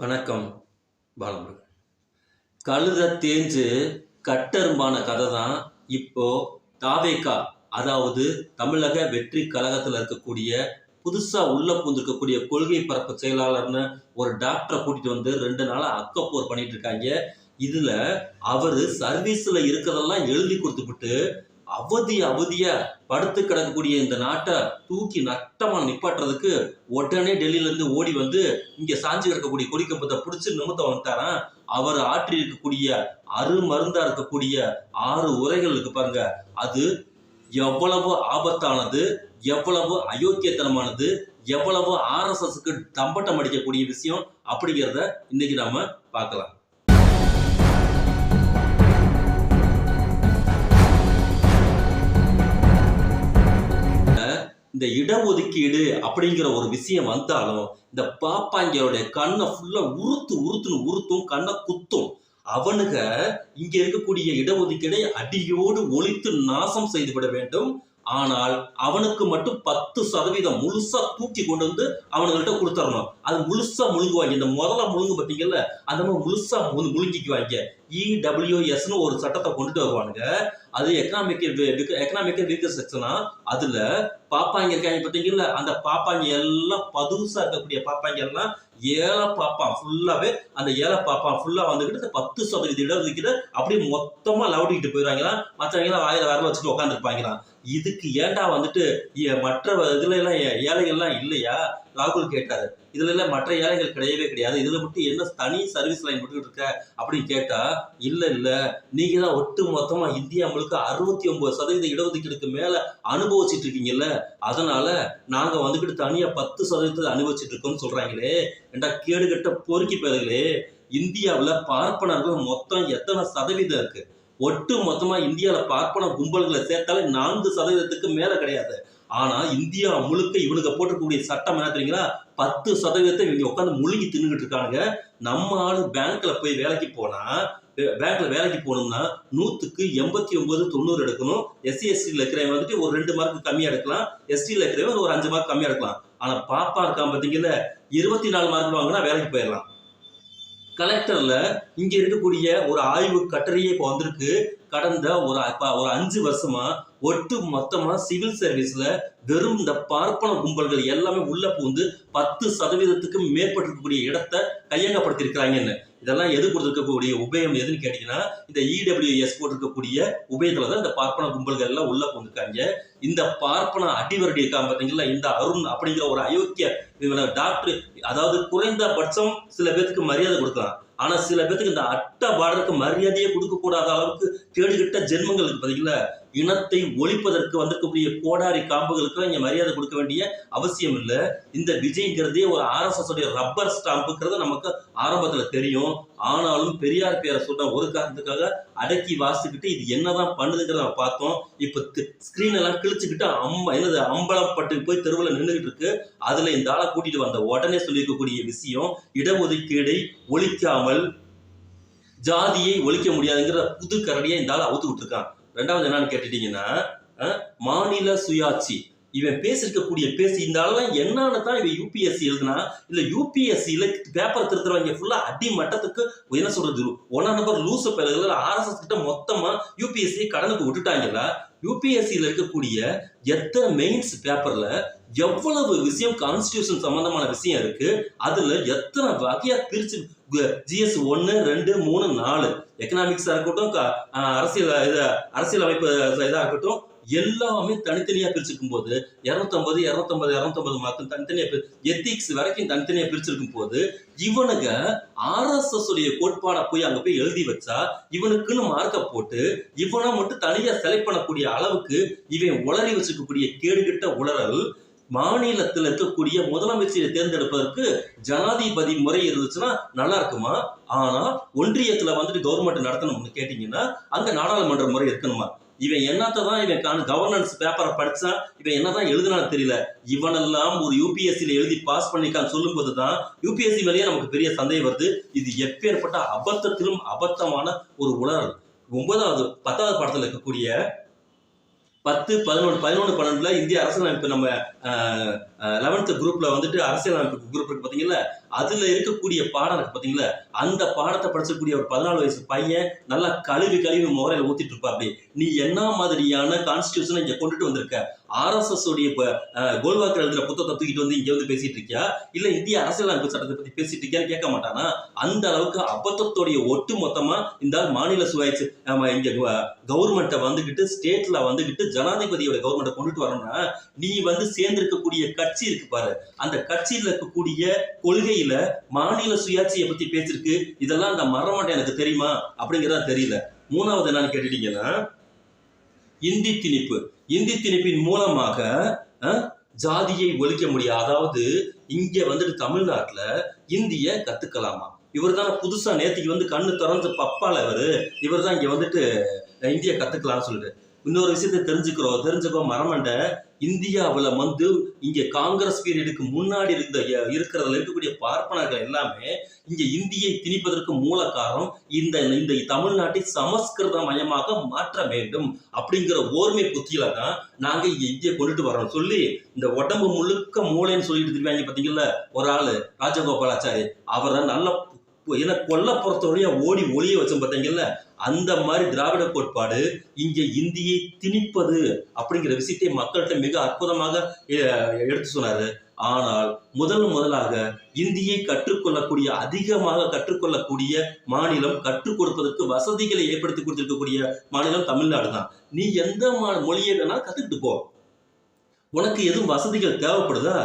வணக்கம் பாலமுருகன். கழுத தேஞ்சு கட்டெரும்பான கதை தான் இப்போ தாவேக்கா அதாவது தமிழக வெற்றி கழகத்தில் இருக்கக்கூடிய புதுசாக உள்ள பூந்திருக்கக்கூடிய கொள்கை பரப்பு செயலாளர்னு ஒரு டாக்டரை கூட்டிட்டு வந்து ரெண்டு நாளாக அக்கப்போர் பண்ணிட்டு இருக்காங்க. இதில் அவர் சர்வீஸில் இருக்கிறதெல்லாம் எழுதி கொடுத்துவிட்டு அவதி அவதியா படுத்து கிடக்கக்கூடிய இந்த நாட்டை தூக்கி நட்டமா நிப்பாட்டுறதுக்கு உடனே டெல்லியிலேருந்து ஓடி வந்து இங்க சாஞ்சு கிடக்கக்கூடிய கொடிக்கம்பத்தை பிடிச்சி நிமித்த வந்துட்டாராம். அவர் ஆற்றி இருக்கக்கூடிய அருமருந்தா இருக்கக்கூடிய ஆறு உரைகள் இருக்கு பாருங்க. அது எவ்வளவு ஆபத்தானது எவ்வளவு அயோக்கியத்தனமானது எவ்வளவு ஆர்எஸ்எஸ்க்கு தம்பட்டம் அடிக்கக்கூடிய விஷயம் அப்படிங்கிறத இன்னைக்கு நாம பார்க்கலாம். இந்த இடஒதுக்கீடு அப்படிங்கிற ஒரு விஷயம் வந்தாலும் இந்த பாப்பாங்கியோடைய கண்ணை ஃபுல்லா உறுத்து உறுத்துன்னு உறுத்தும் கண்ணை குத்தும். அவனுங்க இங்க இருக்கக்கூடிய இடஒதுக்கீடை அடியோடு ஒழித்து நாசம் செய்து விட வேண்டும். ஆனால் அவனுக்கு மட்டும் பத்து சதவீதம் முழுசா தூக்கி கொண்டு வந்து அவனுங்கள்ட்ட கொடுத்துடணும் அது முழுசா முழுங்குவாங்க. இந்த முதல்ல முழுங்கு பார்த்தீங்கல்ல அந்த மாதிரி முழுசா முழு- முழுங்கிக்குவாங்க. இடபிள்யூஎஸ்னு ஒரு சட்டத்தை கொண்டுட்டு வருவானுங்க. அது எக்கனாமிக் எக்கனாமிக் வீக்கர் செக்ஷனா அதுல பாப்பாங்க இருக்காங்க பார்த்தீங்கல்ல அந்த பாப்பாங்க எல்லாம் பதுசா இருக்கக்கூடிய பாப்பாங்க எல்லாம் ஏழை பாப்பான் ஃபுல்லாவே அந்த ஏழை பாப்பான் ஃபுல்லா வந்துக்கிட்டு இந்த பத்து சதவீத இடஒதுக்கீடு அப்படியே மொத்தமா லவுடிக்கிட்டு போயிடுவாங்களாம். மற்றவங்க எல்லாம் வாயில வரல வச்சுட்டு உட்காந்துருப்பாங்களாம் இதுக்கு ஏண்டா வந்துட்டு ஏ- மற்ற இதுல எல்லாம் ஏ- ஏழைகள்லாம் இல்லையா? ராகுல் கேட்டாரு. இதுல எல்லாம் மற்ற ஏழைகள் கிடையவே கிடையாது. இதுல மட்டும் என்ன தனி சர்வீஸ் லைன் விட்டுட்டு இருக்க அப்படின்னு கேட்டா இல்ல இல்ல. நீங்க தான் ஒட்டு மொத்தமா இந்தியா முழுக்க அறுபத்தி ஒன்பது சதவீத இடஒதுக்கீடுக்கு மேல அனுபவிச்சிட்டு இருக்கீங்கல்ல? அதனால நாங்க வந்துகிட்டு தனியா பத்து சதவீதத்தை அனுபவிச்சிட்டு இருக்கோம்னு சொல்றாங்களே. ஏண்டா கேடுகட்ட பொறுக்கி பேருங்களே இந்தியாவில் பார்ப்பனர்கள் மொத்தம் எத்தனை சதவீதம் இருக்குது ஒட்டு மொத்தமாக இந்தியாவில் பார்ப்பன கும்பல்களை சேர்த்தாலே நான்கு சதவீதத்துக்கு மேலே கிடையாது. ஆனால் இந்தியா முழுக்க இவனுக்கு போட்டிருக்கக்கூடிய சட்டம் என்ன தெரியுங்களா? பத்து சதவீதத்தை இவங்க உட்காந்து முழுங்கி தின்னுகிட்டு இருக்கானுங்க. நம்ம ஆளு பேங்க்ல போய் வேலைக்கு போனா பேங்க்ல வேலைக்கு போகணும்னா நூத்துக்கு எண்பத்தி ஒன்பது தொண்ணூறு எடுக்கணும். எஸ்சி எஸ்டியில் இருக்கிறவன் வந்துட்டு ஒரு ரெண்டு மார்க் கம்மியா எடுக்கலாம். எஸ்டியில் இருக்கிறவன் ஒரு அஞ்சு மார்க் கம்மியா எடுக்கலாம். ஆனா பாப்பா இருக்கான் பாத்தீங்கல்ல இருபத்தி நாலு மார்க் வாங்கினா வேலைக்கு போயிடலாம். கலெக்டர்ல இங்க இருக்கக்கூடிய ஒரு ஆய்வு கட்டுரையே இப்போ வந்திருக்கு. கடந்த ஒரு ஒரு அஞ்சு வருஷமா ஒட்டு மொத்தமா சிவில் சர்வீஸ்ல வெறும் இந்த பார்ப்பன கும்பல்கள் எல்லாமே உள்ள பூந்து பத்து சதவீதத்துக்கு மேற்பட்டிருக்கக்கூடிய இடத்தை கையகப்படுத்திருக்கிறாங்கன்னு இதெல்லாம் எது கொடுத்துருக்கக்கூடிய உபயம் எதுன்னு கேட்டீங்கன்னா இந்த இடபிள்யூஎஸ் போட்டிருக்கக்கூடிய உபயத்துல தான் இந்த பார்ப்பன கும்பல்கள் எல்லாம் உள்ள கொண்டிருக்காங்க இந்த பார்ப்பன அடிவரடி இருக்காங்க இந்த அருண் அப்படிங்கிற ஒரு அயோக்கிய டாக்டர் அதாவது குறைந்தபட்சம் சில பேருக்கு மரியாதை கொடுக்கலாம். ஆனா சில பேத்துக்கு இந்த அட்டை பாடலுக்கு மரியாதையே கொடுக்க கூடாத அளவுக்கு கேடுகிட்ட ஜென்மங்கள் இருக்கு பாத்தீங்களா? இனத்தை ஒழிப்பதற்கு வந்திருக்கக்கூடிய கோடாரி காம்புகளுக்கு இங்க மரியாதை கொடுக்க வேண்டிய அவசியம் இல்லை. இந்த விஜய்ங்கிறதே ஒரு ஆர்எஸ்எஸ் உடைய ரப்பர் ஸ்டாம்புங்கிறது நமக்கு ஆரம்பத்துல தெரியும். ஆனாலும் பெரியார் பேரை சொல்ற ஒரு காரணத்துக்காக அடக்கி வாசிக்கிட்டு இது என்னதான் பண்ணுதுங்கிறத நம்ம பார்த்தோம். இப்ப ஸ்கிரீன் எல்லாம் கிழிச்சுக்கிட்டு அம்ப என்னது அம்பலப்பட்டு போய் தெருவில் நின்றுகிட்டு இருக்கு. அதுல இந்த ஆளை கூட்டிட்டு வந்த உடனே சொல்லியிருக்கக்கூடிய விஷயம் இடஒதுக்கீடை ஒழிக்காமல் ஜாதியை ஒழிக்க முடியாதுங்கிற புது கரடியை இந்த ஆள் அவுத்து விட்டுருக்கான் ரெண்டாவது என்னன்னு கேட்டுட்டீங்கன்னா மாநில சுயாட்சி இவன் பேசியிருக்கக்கூடிய பேசி இந்த ஆளெல்லாம் என்னன்னு தான் இவன் யூபிஎஸ்சி எழுதுனா இல்ல யூபிஎஸ்சியில பேப்பர் திருத்துறவங்க ஃபுல்லா அடி மட்டத்துக்கு என்ன சொல்றது? ஒன்னா நம்பர் லூசு பேர்கள் ஆர்எஸ்எஸ் கிட்ட மொத்தமா யூபிஎஸ்சி கடனுக்கு விட்டுட்டாங்கல்ல யூபிஎஸ்சியில் இருக்கக்கூடிய எத்தனை மெயின்ஸ் பேப்பர்ல எவ்வளவு விஷயம் கான்ஸ்டியூஷன் சம்பந்தமான விஷயம் இருக்கு அதுல எத்தனை வகையா பிரிச்சு ஜிஎஸ் ஒன்னு ரெண்டு மூணு நாலு எக்கனாமிக்ஸா இருக்கட்டும் அரசியல் இது அரசியல் அமைப்பு இதாக இருக்கட்டும் எல்லாமே தனித்தனியா பிரிச்சிருக்கும் போது இருநூத்தம்பது இருநூத்தம்பது இருநூத்தம்பது மார்க் தனித்தனியா எத்திக்ஸ் வரைக்கும் தனித்தனியா பிரிச்சிருக்கும் போது இவனுங்க ஆர்எஸ்எஸ் உடைய கோட்பாடை போய் அங்க போய் எழுதி வச்சா இவனுக்குன்னு மார்க்க போட்டு இவனை மட்டும் தனியா செலக்ட் பண்ணக்கூடிய அளவுக்கு இவன் உளறி வச்சிருக்கக்கூடிய கேடுகிட்ட உளறல் மாநிலத்தில் இருக்கக்கூடிய முதலமைச்சரை தேர்ந்தெடுப்பதற்கு ஜனாதிபதி முறை இருந்துச்சுன்னா நல்லா இருக்குமா? ஆனா ஒன்றியத்துல வந்துட்டு கவர்மெண்ட் நடத்தணும்னு கேட்டீங்கன்னா அங்க நாடாளுமன்ற முறை இருக்கணுமா? இவன் என்னத்தை தான் இவன் காண கவர்னன்ஸ் பேப்பரை படித்தான் இவன் என்ன தான் எழுதுனான்னு தெரியல. இவனெல்லாம் ஒரு யூபிஎஸ்சியில் எழுதி பாஸ் பண்ணிக்கான்னு சொல்லும்போது தான் யூபிஎஸ்சி மேலேயே நமக்கு பெரிய சந்தேகம் வருது. இது எப்பேற்பட்ட அபத்தத்திலும் அபத்தமான ஒரு உணர்வு. ஒன்பதாவது பத்தாவது பாடத்தில் இருக்கக்கூடிய பத்து பதினொன்று பதினொன்று பன்னெண்டுல இந்திய அரசியலமைப்பு நம்ம லெவன்த்து குரூப்ல வந்துட்டு அரசியலமைப்பு குரூப் இருக்கு பாத்தீங்களா? அதுல இருக்கக்கூடிய பாடம் இருக்கு பாத்தீங்களா? அந்த பாடத்தை படிச்சக்கூடிய ஒரு பதினாலு வயசு பையன் நல்லா கழுவி கழுவி முறையில ஊத்திட்டு இருப்பா அப்படி நீ என்ன மாதிரியான கான்ஸ்டியூஷனை இங்க கொண்டுட்டு வந்திருக்க? ஆர்எஸ்எஸ் உடைய கோல்வாக்கர் எழுதுற புத்தகத்தை தூக்கிட்டு வந்து இங்கே வந்து பேசிட்டு இருக்கியா? இல்ல இந்திய அரசியலமைப்பு சட்டத்தை பத்தி பேசிட்டு இருக்கியான்னு கேட்க மாட்டானா? அந்த அளவுக்கு அபத்தத்துடைய ஒட்டு மொத்தமா இந்த மாநில சுயாட்சி நம்ம இங்க கவர்மெண்ட்டை வந்துகிட்டு ஸ்டேட்ல வந்துகிட்டு ஜனாதிபதியோட கவர்மெண்ட்டை கொண்டுட்டு வரணும்னா நீ வந்து சேர்ந்திருக்கக்கூடிய கட்சி இருக்கு பாரு. அந்த கட்சியில் இருக்கக்கூடிய கொள்கையில மாநில சுயாட்சியை பத்தி பேசிருக்கு இதெல்லாம் அந்த மரமட்டை எனக்கு தெரியுமா? அப்படிங்கிறதா தெரியல. மூணாவது என்னன்னு கேட்டுட்டீங்கன்னா இந்தி திணிப்பு. இந்தி திணிப்பின் மூலமாக ஜாதியை ஒழிக்க முடியும் அதாவது இங்க வந்துட்டு தமிழ்நாட்டுல இந்திய கத்துக்கலாமா? இவர் தான் புதுசா நேத்திக்கு வந்து கண்ணு திறந்து பப்பால இவரு இவர் தான் இங்க வந்துட்டு அஹ், இந்திய கத்துக்கலாம்னு சொல்லிட்டு. இன்னொரு விஷயத்தை தெரிஞ்சுக்கிறோம். தெரிஞ்சுக்கோ மரமண்ட இந்தியாவுல வந்து இங்க காங்கிரஸ் பீரியடுக்கு முன்னாடி இருந்த இருக்கிறதுல இருக்கக்கூடிய பார்ப்பனர்கள் எல்லாமே இங்க இந்தியை திணிப்பதற்கு மூல காரணம் இந்த இந்த தமிழ்நாட்டை சமஸ்கிருத மயமாக மாற்ற வேண்டும் அப்படிங்கிற ஓர்மை புத்தியில தான் நாங்க இங்க இந்தியை கொண்டுட்டு வரோம் சொல்லி இந்த உடம்பு முழுக்க மூளைன்னு சொல்லிட்டு திருவாங்க பாத்தீங்கல்ல? ஒரு ஆளு ராஜகோபாலாச்சாரி. அவரை நல்ல ஏன்னா என்ன கொல்லப்புறத்தோடய ஓடி ஒளிய வச்சோம் பார்த்தீங்கல்ல அந்த மாதிரி திராவிட கோட்பாடு இங்க இந்தியை திணிப்பது அப்படிங்கிற விஷயத்தை மக்கள்கிட்ட மிக அற்புதமாக எடுத்து சொன்னாரு. ஆனால் முதல் முதலாக இந்தியை கற்றுக்கொள்ளக்கூடிய அதிகமாக கற்றுக்கொள்ளக்கூடிய மாநிலம் கற்றுக் கொடுப்பதற்கு வசதிகளை ஏற்படுத்தி கொடுத்திருக்கக்கூடிய மாநிலம் தமிழ்நாடு தான் நீ எந்த மொழியை வேணாலும் கத்துக்கிட்டு போ. உனக்கு எதுவும் வசதிகள் தேவைப்படுதா?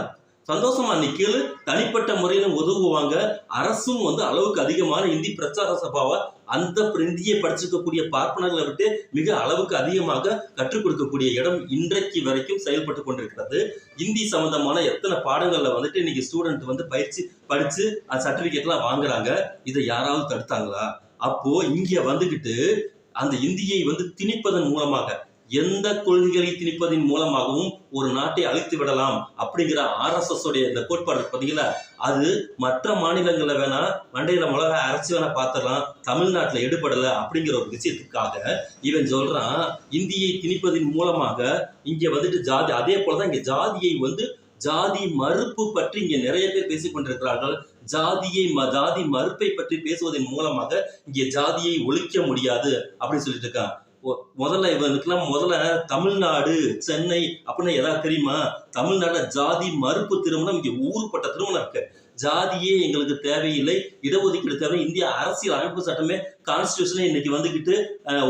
சந்தோஷமா நீ கேளு. தனிப்பட்ட முறையில உதவுவாங்க அரசும் வந்து அளவுக்கு அதிகமான இந்தி பிரச்சார சபாவை அந்த இந்தியை படிச்சிருக்கக்கூடிய பார்ப்பனர்களை விட்டு மிக அளவுக்கு அதிகமாக கற்றுக் கொடுக்கக்கூடிய இடம் இன்றைக்கு வரைக்கும் செயல்பட்டு கொண்டிருக்கிறது. இந்தி சம்பந்தமான எத்தனை பாடங்கள்ல வந்துட்டு இன்னைக்கு ஸ்டூடெண்ட் வந்து பயிற்சி படிச்சு அந்த சர்டிபிகேட்லாம் வாங்குறாங்க. இதை யாராவது தடுத்தாங்களா? அப்போ இங்க வந்துகிட்டு அந்த இந்தியை வந்து திணிப்பதன் மூலமாக எந்த கொள்கைகளை திணிப்பதன் மூலமாகவும் ஒரு நாட்டை அழித்து விடலாம் அப்படிங்கிற ஆர்எஸ்எஸ் உடைய இந்த கோட்பாடு பார்த்தீங்களா அது மற்ற மாநிலங்களில் வேணா மண்டையில மிளகா அரைச்சி வேணா பார்த்துடலாம் தமிழ்நாட்டுல எடுபடலை அப்படிங்கிற ஒரு விஷயத்துக்காக இவன் சொல்றான் இந்தியை திணிப்பதன் மூலமாக இங்க வந்துட்டு ஜாதி அதே போலதான் இங்க ஜாதியை வந்து ஜாதி மறுப்பு பற்றி இங்க நிறைய பேர் பேசிக் கொண்டிருக்கிறார்கள். ஜாதியை ம- ஜாதி மறுப்பை பற்றி பேசுவதன் மூலமாக இங்கே ஜாதியை ஒழிக்க முடியாது அப்படின்னு சொல்லிட்டு இருக்கான். முதல்ல இவனுக்குலாம் முதல்ல தமிழ்நாடு சென்னை அப்படின்னா ஏதாவது தெரியுமா? தமிழ்நாட்டில் ஜாதி மறுப்பு திருமணம் இங்கே ஊருப்பட்ட திருமணம் இருக்கு. ஜாதியே எங்களுக்கு தேவையில்லை இடஒதுக்கீடு தேவை இந்திய அரசியல் அமைப்பு சட்டமே கான்ஸ்டியூஷனே இன்னைக்கு வந்துகிட்டு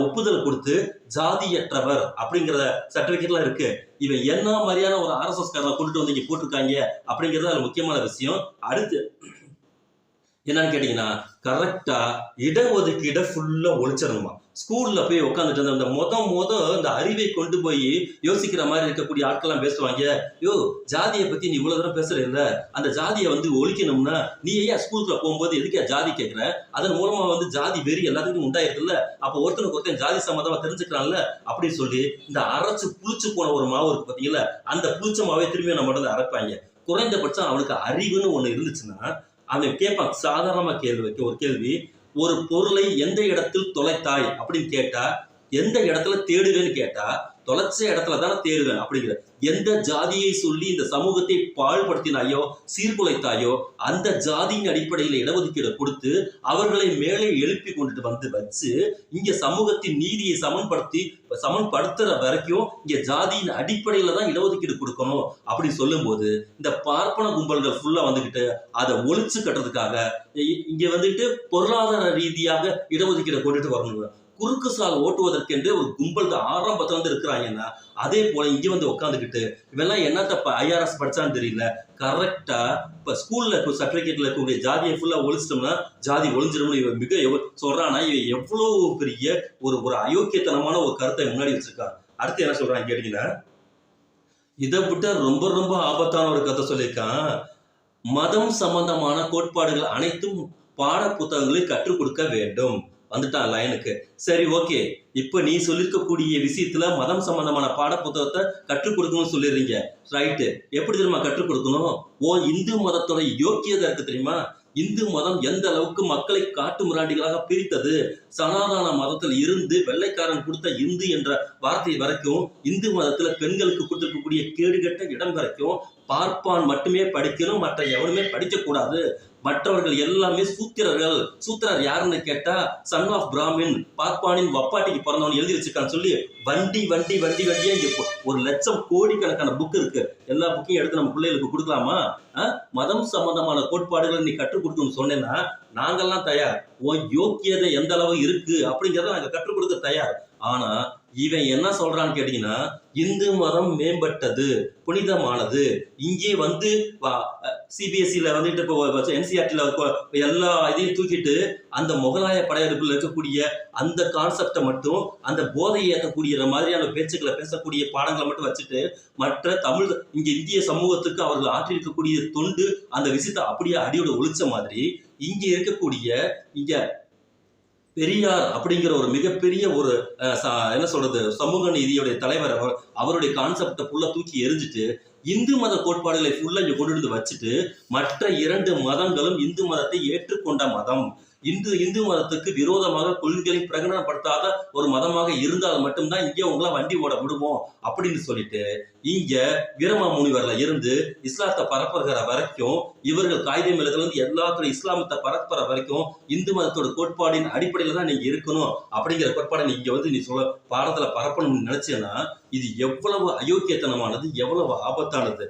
ஒப்புதல் கொடுத்து ஜாதியற்றவர் அப்படிங்கிற சர்டிபிகேட்லாம் இருக்கு. இவன் என்ன மாதிரியான ஒரு ஆர்எஸ்எஸ் காரனை கொண்டுட்டு வந்து இங்க போட்டிருக்காங்க அப்படிங்கிறது அது முக்கியமான விஷயம். அடுத்து என்னன்னு கேட்டீங்கன்னா கரெக்டா இடஒதுக்கீடை ஃபுல்லா ஒழிச்சிடணுமா? ஸ்கூலில் போய் உட்காந்துட்டு இருந்த அந்த மொத மொத இந்த அறிவை கொண்டு போய் யோசிக்கிற மாதிரி இருக்கக்கூடிய ஆட்கள்லாம் பேசுவாங்க. யோ ஜாதியை பற்றி நீ இவ்வளோ தூரம் பேசுற இல்லை. அந்த ஜாதியை வந்து ஒழிக்கணும்னா நீ ஏன் ஸ்கூலுக்குள்ள போகும்போது எதுக்கே ஜாதி கேட்குற அதன் மூலமாக வந்து ஜாதி வெறி எல்லாத்துக்கும் உண்டாயிருக்குல்ல அப்போ ஒருத்தனுக்கு ஒருத்தன் ஜாதி சம்மந்தமாக தெரிஞ்சுக்கிறான்ல அப்படின்னு சொல்லி இந்த அரைச்சு புளிச்சு போன ஒரு மாவு இருக்கு பார்த்தீங்களா அந்த புளிச்ச மாவை திரும்பி நம்ம வந்து அரைப்பாங்க. குறைந்தபட்சம் அவனுக்கு அறிவுன்னு ஒன்று இருந்துச்சுன்னா அவன் கேட்பான் சாதாரணமாக கேள்வி வைக்க ஒரு கேள்வி ஒரு பொருளை எந்த இடத்தில் தொலைத்தாய் அப்படின்னு கேட்டா எந்த இடத்துல தேடுவேன்னு கேட்டா தொலைச்ச இடத்துல தானே தேடுவேன் அப்படிங்கிற. எந்த ஜாதியை சொல்லி இந்த சமூகத்தை பாழ்படுத்தினாயோ சீர்குலைத்தாயோ அந்த ஜாதியின் அடிப்படையில் இடஒதுக்கீடு கொடுத்து அவர்களை மேலே எழுப்பி கொண்டுட்டு வந்து வச்சு இங்க சமூகத்தின் நீதியை சமன்படுத்தி சமன்படுத்துற வரைக்கும் இங்க ஜாதியின் அடிப்படையில தான் இடஒதுக்கீடு கொடுக்கணும் அப்படி சொல்லும்போது இந்த பார்ப்பன கும்பல்கள் ஃபுல்லா வந்துகிட்டு அதை ஒழிச்சு கட்டுறதுக்காக இங்க வந்துட்டு பொருளாதார ரீதியாக இடஒதுக்கீடு கொண்டுட்டு வரணும். குறுக்கு சால் ஓட்டுவதற்கென்று ஒரு கும்பல் தான் ஆரம்பத்துல வந்து இருக்கிறாங்கன்னா அதே போல இங்க வந்து உட்காந்துக்கிட்டு இவெல்லாம் என்னத்த ஐஆர்எஸ் படிச்சான்னு தெரியல. கரெக்டா இப்ப ஸ்கூல்ல சர்டிபிகேட்ல இருக்கக்கூடிய ஜாதியை ஃபுல்லா ஒழிச்சிட்டோம்னா ஜாதி ஒழிஞ்சிடும்னு இவன் மிக எவ்வ- சொல்றானா இவன் எவ்வளவு பெரிய ஒரு ஒரு அயோக்கியத்தனமான ஒரு கருத்தை முன்னாடி வச்சிருக்கான். அடுத்து என்ன சொல்றான் கேட்டீங்கன்னா இதை விட்டு ரொம்ப ரொம்ப ஆபத்தான ஒரு கதை சொல்லியிருக்கான். மதம் சம்பந்தமான கோட்பாடுகள் அனைத்தும் பாட புத்தகங்களில் கற்றுக் கொடுக்க வேண்டும். வந்துட்டான் லயனுக்கு. சரி ஓகே. இப்போ நீ சொல்லியிருக்கக்கூடிய விஷயத்துல மதம் சம்பந்தமான பாட புத்தகத்தை கற்றுக் கொடுக்கணும்னு சொல்லிடுறீங்க. ரைட்டு எப்படி தெரியுமா கற்றுக் கொடுக்கணும்? ஓ இந்து மதத்தோட யோக்கியதை இருக்கு தெரியுமா? இந்து மதம் எந்த அளவுக்கு மக்களை காட்டு மிராண்டிகளாக பிரித்தது? சனாதன மதத்தில் இருந்து வெள்ளைக்காரன் கொடுத்த இந்து என்ற வார்த்தை வரைக்கும் இந்து மதத்துல பெண்களுக்கு கொடுத்திருக்கக்கூடிய கேடுகட்ட இடம் வரைக்கும் பார்ப்பான் மட்டுமே படிக்கணும் மற்ற எவனுமே படிக்கக்கூடாது. மற்றவர்கள் எல்லாமே சூத்திரர்கள். சூத்திரர் யாருன்னு கேட்டா சன் ஆஃப் பிராமின் பார்ப்பானின் வப்பாட்டிக்கு பிறந்தவன் எழுதி வச்சிருக்கான்னு சொல்லி வண்டி வண்டி வண்டி வண்டியா இங்க இப்போ ஒரு லட்சம் கோடிக்கணக்கான புக் இருக்கு. எல்லா புக்கையும் எடுத்து நம்ம பிள்ளைகளுக்கு கொடுக்கலாமா? ஆ? மதம் சம்பந்தமான கோட்பாடுகளை நீ கற்றுக் கொடுக்கணும்னு சொன்னேன்னா நாங்கெல்லாம் தயார். உன் யோக்கியதை எந்த அளவு இருக்கு அப்படிங்கிறத நாங்க கற்றுக் கொடுக்க தயார். ஆனா இவன் என்ன சொல்றான்னு கேட்டீங்கன்னா இந்து மதம் மேம்பட்டது புனிதமானது. இங்கே வந்து சிபிஎஸ்சியில் வந்துட்டு இப்போ என்சிஆர்டியில் எல்லா இதையும் தூக்கிட்டு அந்த முகலாய படையெடுப்பில் இருக்கக்கூடிய அந்த கான்செப்டை மட்டும் அந்த போதையை ஏற்றக்கூடிய மாதிரியான பேச்சுக்களை பேசக்கூடிய பாடங்களை மட்டும் வச்சுட்டு மற்ற தமிழ் இங்க இந்திய சமூகத்துக்கு அவர்கள் ஆற்றிருக்கக்கூடிய தொண்டு அந்த விஷயத்தை அப்படியே அடியோட ஒழிச்ச மாதிரி இங்க இருக்கக்கூடிய இங்க பெரியார் அப்படிங்கிற ஒரு மிகப்பெரிய ஒரு அஹ், என்ன சொல்றது சமூக நீதியுடைய தலைவர் அவர் அவருடைய கான்செப்டை ஃபுல்லா தூக்கி எரிஞ்சிட்டு இந்து மத கோட்பாடுகளை ஃபுல்லா இங்க கொண்டு வந்து வச்சுட்டு மற்ற இரண்டு மதங்களும் இந்து மதத்தை ஏற்றுக்கொண்ட மதம். இந்து இந்து மதத்துக்கு விரோதமாக கொள்கைகளை பிரகடனப்படுத்தாத ஒரு மதமாக இருந்தால் மட்டும்தான் இங்கே உங்களை வண்டி ஓட விடுவோம் அப்படின்னு சொல்லிட்டு இங்க வீரமாமுனிவர்ல இருந்து இஸ்லாத்தை பரப்புகிற வரைக்கும் இவர்கள் காகிதம் எழுதுல இருந்து எல்லாத்துக்கும் இஸ்லாமத்தை பரப்புற வரைக்கும் இந்து மதத்தோட கோட்பாடின் அடிப்படையில தான் நீங்க இருக்கணும் அப்படிங்கிற கோட்பாடை நீங்க வந்து நீ சொல்ல பாடத்துல பரப்பணும்னு நினைச்சேன்னா இது எவ்வளவு அயோக்கியத்தனமானது எவ்வளவு ஆபத்தானது?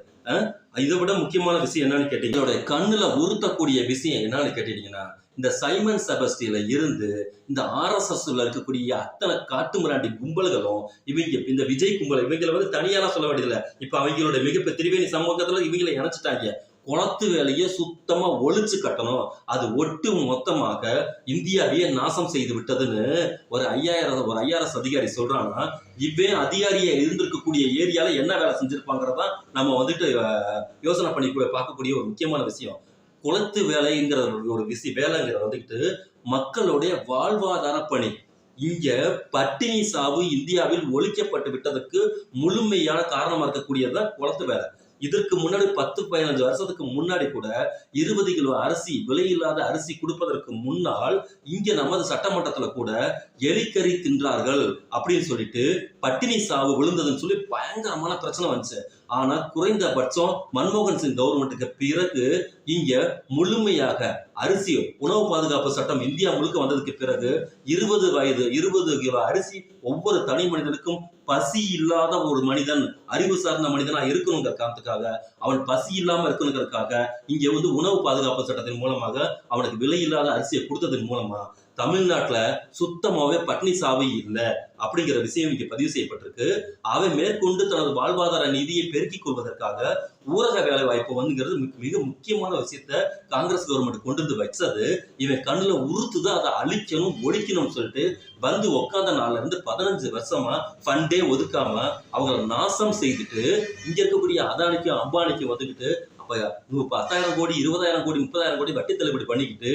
இதை விட முக்கியமான விஷயம் என்னன்னு கேட்டீங்க. இதோட கண்ணுல உறுத்தக்கூடிய விஷயம் என்னன்னு கேட்டீங்கன்னா இந்த சைமன் செபஸ்டியில இருந்து இந்த ஆர்எஸ்எஸ்ல இருக்கக்கூடிய அத்தனை காட்டு மிராண்டி கும்பல்களும் இவங்க இந்த விஜய் கும்பல் இவங்களை வந்து தனியாலாம் சொல்ல வேண்டியதில்லை. இப்ப அவங்களோட மிகப்பெரிய திரிவேணி சமூகத்துல இவங்களை இணைச்சிட்டாங்க. குளத்து வேலையை சுத்தமா ஒழிச்சு கட்டணும். அது ஒட்டு மொத்தமாக இந்தியாவையே நாசம் செய்து விட்டதுன்னு ஒரு ஐயாயிரம் ஒரு ஐஆர்எஸ் அதிகாரி சொல்றான்னா இவ்வே அதிகாரியா இருந்திருக்கக்கூடிய ஏரியால என்ன வேலை செஞ்சிருப்பாங்கிறதா நம்ம வந்துட்டு யோசனை பண்ணி பார்க்கக்கூடிய ஒரு முக்கியமான விஷயம். குளத்து வேலைங்கிற ஒரு- விசி விஷயம் வேலைங்கிறது வந்துட்டு மக்களுடைய வாழ்வாதார பணி. இங்க பட்டினி சாவு இந்தியாவில் ஒழிக்கப்பட்டு விட்டதுக்கு முழுமையான காரணமா இருக்கக்கூடியதுதான் குளத்து வேலை. இதற்கு முன்னாடி பத்து பதினஞ்சு வருஷத்துக்கு முன்னாடி கூட இருபது கிலோ அரிசி விலையில்லாத அரிசி கொடுப்பதற்கு முன்னால் இங்க நமது சட்டமன்றத்துல கூட எலிக்கறி தின்றார்கள் அப்படின்னு சொல்லிட்டு பட்டினி சாவு விழுந்ததுன்னு சொல்லி பயங்கரமான பிரச்சனை வந்துச்சு. ஆனா குறைந்தபட்சம் மன்மோகன் சிங் கவர்மெண்ட்டுக்கு பிறகு இங்க முழுமையாக அரிசி உணவு பாதுகாப்பு சட்டம் இந்தியா முழுக்க வந்ததுக்கு பிறகு இருபது வயது இருபது கிலோ அரிசி ஒவ்வொரு தனி மனிதனுக்கும் பசி இல்லாத ஒரு மனிதன் அறிவு சார்ந்த மனிதனா இருக்கணுங்கிற காரணத்துக்காக அவன் பசி இல்லாம இருக்கணுங்கிறதுக்காக இங்க வந்து உணவு பாதுகாப்பு சட்டத்தின் மூலமாக அவனுக்கு விலை இல்லாத அரிசியை கொடுத்ததன் மூலமா தமிழ்நாட்டில் சுத்தமாகவே பட்னி சாவு இல்லை அப்படிங்கிற விஷயம் இங்கே பதிவு செய்யப்பட்டிருக்கு. அவை மேற்கொண்டு தனது வாழ்வாதார நிதியை பெருக்கிக் கொள்வதற்காக ஊரக வேலை வாய்ப்பு வந்துங்கிறது மிக- மிக முக்கியமான விஷயத்த காங்கிரஸ் கவர்மெண்ட் கொண்டு வந்து வச்சது. இவன் கண்ணுல உறுத்துது அதை அழிக்கணும் ஒழிக்கணும்னு சொல்லிட்டு வந்து உட்காந்த நாள்ல இருந்து பதினஞ்சு வருஷமா ஃபண்டே ஒதுக்காம அவங்கள நாசம் செய்துட்டு இங்க இருக்கக்கூடிய அதானிக்கும் அம்பானிக்கும் வந்துக்கிட்டு அப்போ பத்தாயிரம் கோடி இருபதாயிரம் கோடி முப்பதாயிரம் கோடி வட்டி தள்ளுபடி பண்ணிக்கிட்டு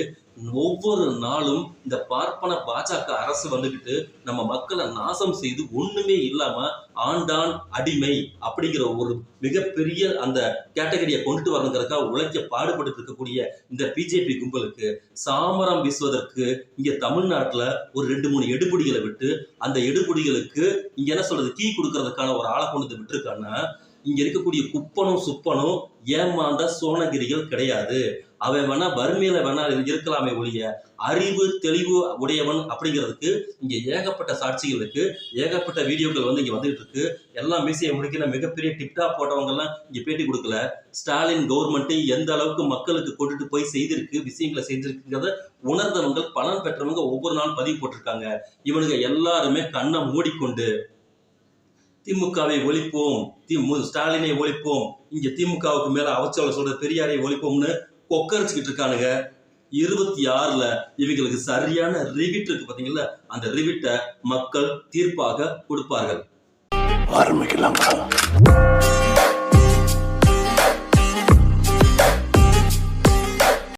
ஒவ்வொரு நாளும் இந்த பார்ப்பன பாஜக அரசு வந்துக்கிட்டு நம்ம மக்களை நாசம் செய்து ஒண்ணுமே இல்லாம ஆண்டான் அடிமை அப்படிங்கிற ஒரு மிகப்பெரிய அந்த கேட்டகரியை கொண்டுட்டு வரணுங்கிறதுக்காக உழைக்க பாடுபட்டு இருக்கக்கூடிய இந்த பிஜேபி கும்பலுக்கு சாமரம் வீசுவதற்கு இங்க தமிழ்நாட்டுல ஒரு ரெண்டு மூணு எடுபடிகளை விட்டு அந்த எடுபடிகளுக்கு இங்க என்ன சொல்றது கீ கொடுக்கறதுக்கான ஒரு ஆளை கொண்டு வந்து விட்டுருக்காங்கன்னா இங்க இருக்கக்கூடிய குப்பனும் சுப்பனும் ஏமாந்த சோனகிரிகள் கிடையாது. அவன் வேணா வறுமையில வேணா இருக்கலாமே ஒழிய அறிவு தெளிவு உடையவன் அப்படிங்கிறதுக்கு இங்க ஏகப்பட்ட சாட்சிகள் இருக்கு. ஏகப்பட்ட வீடியோக்கள் வந்து இங்க வந்துட்டு இருக்கு. எல்லாம் மீசியை முடிக்கிற மிகப்பெரிய டிப்டாப் போட்டவங்க எல்லாம் இங்க பேட்டி கொடுக்கல. ஸ்டாலின் கவர்மெண்ட் எந்த அளவுக்கு மக்களுக்கு கொண்டுட்டு போய் செய்திருக்கு விஷயங்களை செஞ்சிருக்குங்கிறத உணர்ந்தவங்க பலன் பெற்றவங்க ஒவ்வொரு நாளும் பதிவு போட்டிருக்காங்க. இவனுங்க எல்லாருமே கண்ணை மூடிக்கொண்டு திமுகவை ஒழிப்போம். தி மு- ஸ்டாலினை ஒழிப்போம். இங்க திமுகவுக்கு மேல அவச்சோல சொல்ற பெரியாரை ஒழிப்போம்னு கொக்கரிச்சுக்கிட்டு இருக்கானுங்க. இருபத்தி ஆறுல இவங்களுக்கு சரியான ரிவிட் இருக்கு பாத்தீங்களா அந்த ரிவிட்டை மக்கள் தீர்ப்பாக கொடுப்பார்கள். ஆரம்பிக்கலாம்.